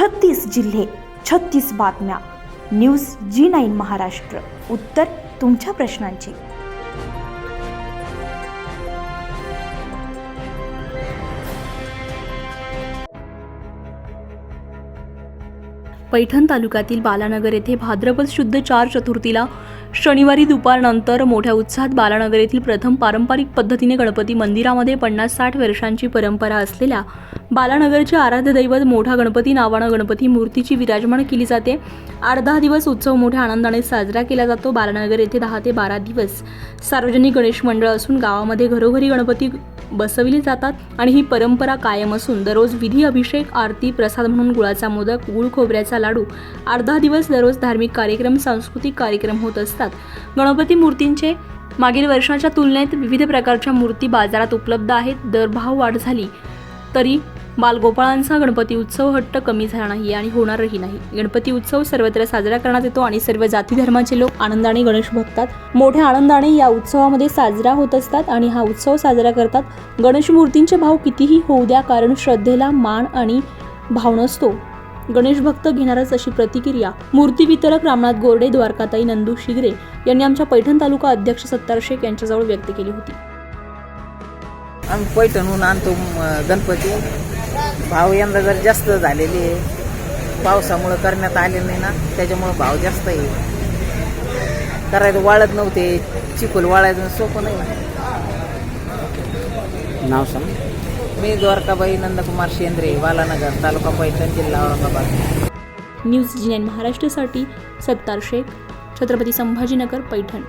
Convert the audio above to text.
छत्तीस जिल्हे छत्तीस बातम्या. News G nine Maharashtra. उत्तर तुमच्या प्रश्नांची. पैठण तालुक्यातील बालानगर येथे भाद्रपद शुद्ध चार चतुर्थीला शनिवारी दुपारनंतर मोठ्या उत्साहात बालानगर येथील प्रथम पारंपरिक पद्धतीने गणपती मंदिरामध्ये पन्नास साठ वर्षांची परंपरा असलेल्या बालानगरचे आराध्य दैवत मोठा गणपती नावानं गणपती मूर्तीची विराजमान केली जाते. आठ दहा दिवस उत्सव मोठ्या आनंदाने साजरा केला जातो. बालानगर येथे दहा ते बारा दिवस सार्वजनिक गणेश मंडळ असून गावामध्ये घरोघरी गणपती बसविले जातात आणि ही परंपरा कायम असून दररोज विधी अभिषेक आरती प्रसाद म्हणून गुळाचा मोदक गुळ खोबऱ्याचा लाडू अर्धा दिवस दररोज धार्मिक कार्यक्रम सांस्कृतिक कार्यक्रम होत असतात. गणपती मूर्तींचे मागील वर्षाच्या तुलनेत विविध प्रकारच्या मूर्ती बाजारात उपलब्ध आहेत. दर भाव वाढ झाली तरी बालगोपाळांचा गणपती उत्सव हट्ट कमी झाला नाही आणि होणारही नाही. गणपती उत्सव सर्वत्र साजरा करण्यात येतो आणि सर्व जाती धर्माचे लोक आनंदाने गणेश भक्तात. मोठ्या आनंदाने या उत्सवामध्ये साजरा होत असतात आणि हा उत्सव साजरा करतात. गणेश मूर्तींचे भाव कितीही होऊ द्या कारण श्रद्धेला मान आणि भाव नसतो. गणेश भक्त घेणारच अशी प्रतिक्रिया मूर्ती वितरक रामनाथ गोरडे द्वारकाताई नंदू शिगरे यांनी आमच्या पैठण तालुका अध्यक्ष सत्तार शेख यांच्याजवळ व्यक्त केली होती. आम्ही पैठणहून आणतो गणपती. भाव यंदा जर जास्त झालेले आहे पावसामुळं करण्यात आले नाही ना त्याच्यामुळं भाव जास्त आहे. करायचं वाळत नव्हते चिखल वाळायचं सोपं नाही. नाव सांग. मी द्वारकाबाई नंदकुमार शेंद्रे बालानगर तालुका पैठण जिल्हा औरंगाबाद. न्यूज जी महाराष्ट्रासाठी सत्तार शेख छत्रपती संभाजीनगर पैठण.